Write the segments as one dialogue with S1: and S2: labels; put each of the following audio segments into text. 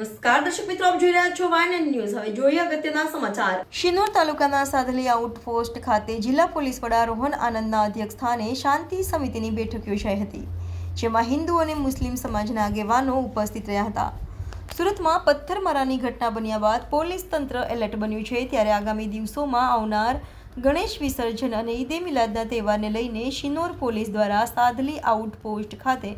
S1: નમસ્કાર, દર્શક મિત્રો, આપ જોઈ રહ્યા છો વાયન ન્યૂઝ. હવે જોઈએ અગત્યના સમાચાર. શિનોર તાલુકાના સાધલી આઉટપોસ્ટ ખાતે જિલ્લા પોલીસ વડા રોહન આનંદના અધ્યક્ષસ્થાને શાંતિ સમિતિની બેઠક યોજાઈ હતી, જેમાં હિન્દુ અને મુસ્લિમ સમાજના આગેવાનો ઉપસ્થિત રહ્યા હતા. સુરતમાં પથ્થરમારાની ઘટના બન્યા બાદ પોલીસ તંત્ર એલર્ટ બન્યું છે, ત્યારે આગામી દિવસોમાં આવનાર ગણેશ વિસર્જન અને ઈદે મિલાદના તહેવારને લઈને શિનોર પોલીસ દ્વારા સાધલી આઉટપોસ્ટ ખાતે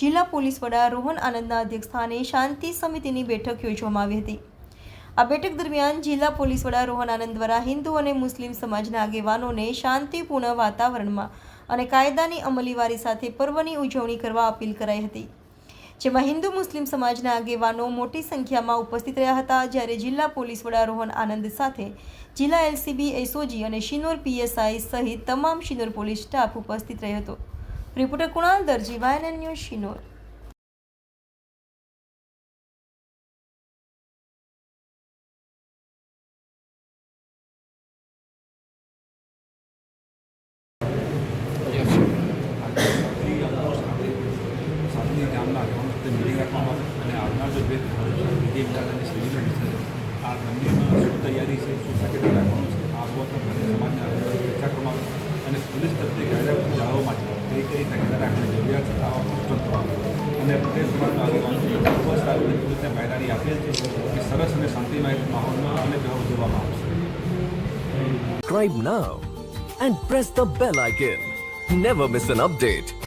S1: જિલ્લા પોલીસ વડા રોહન આનંદના અધ્યક્ષસ્થાને શાંતિ સમિતિની બેઠક યોજવામાં આવી હતી. આ બેઠક દરમિયાન જિલ્લા પોલીસ વડા રોહન આનંદ દ્વારા હિન્દુ અને મુસ્લિમ સમાજના આગેવાનોને શાંતિપૂર્ણ વાતાવરણમાં અને કાયદાની અમલીવારી સાથે પર્વની ઉજવણી કરવા અપીલ કરાઈ હતી. જેમાં હિન્દુ મુસ્લિમ સમાજના આગેવાનો મોટી સંખ્યામાં ઉપસ્થિત રહ્યા હતા, જ્યારે જિલ્લા પોલીસ વડા રોહન આનંદ સાથે જિલ્લા એલસીબી એસઓજી અને શિનોર પીએસઆઈ સહિત તમામ શિનોર પોલીસ સ્ટાફ ઉપસ્થિત રહ્યો હતો. રિપોર્ટર કુણાલ દરજી વાયન ન્યૂઝ શિનોર
S2: સાધુની ગામના આગેવાનો સાથે મિટિંગ રાખવામાં આવે બે વિધિ સેલિબ્રેટ છે. આ મંદિરમાં શું તૈયારી છે? શું સેક્રેટરી રાખવાનું છે? આ બાબતમાં બંને સમાજના ચર્ચા કરવામાં અને પોલીસ પ્રત્યે કાયદા જાળવવા માટે કઈ કઈ તકેદારી રાખવાની જરૂરિયાત છે, આવા પુસ્તક અને પ્રત્યેક સમાજના આગેવાનો ખૂબ જ સારી રીતે પોલીસને બાયદારી આપેલ છે કે સરસ અને શાંતિમય માહોલમાં અને તહેવાર ઉજવવામાં આવશે
S3: subscribe now and press the bell icon. Never miss an update.